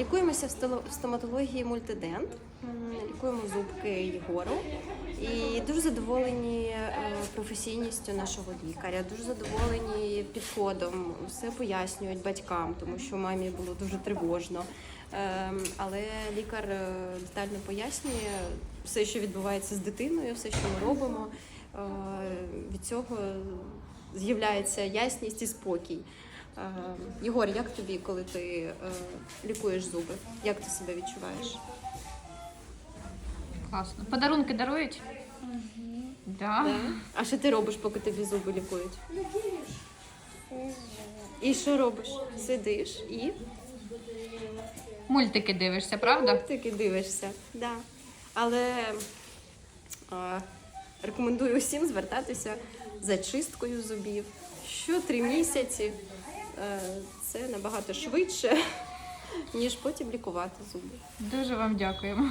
Лікуємося в стоматології мультидент, лікуємо зубки Єгору. І дуже задоволені е, професійністю нашого лікаря, дуже задоволені підходом, все пояснюють батькам, тому що мамі було дуже тривожно. Ем, Але лікар е, детально пояснює все, що відбувається з дитиною, все, що ми робимо. Е, Від цього з'являється ясність і спокій. Е, Єгор, як тобі, коли ти е, лікуєш зуби? Як ти себе відчуваєш? Класно. Подарунки дарують? Да. А що ти робиш, поки тобі зуби лікують? І що робиш? Сидиш і Мультики дивишся, правда? таки дивишся. Да. Але е, рекомендую усім звертатися за чисткою зубів. Що три місяці це набагато швидше, ніж потім лікувати зуби. Дуже вам дякуємо.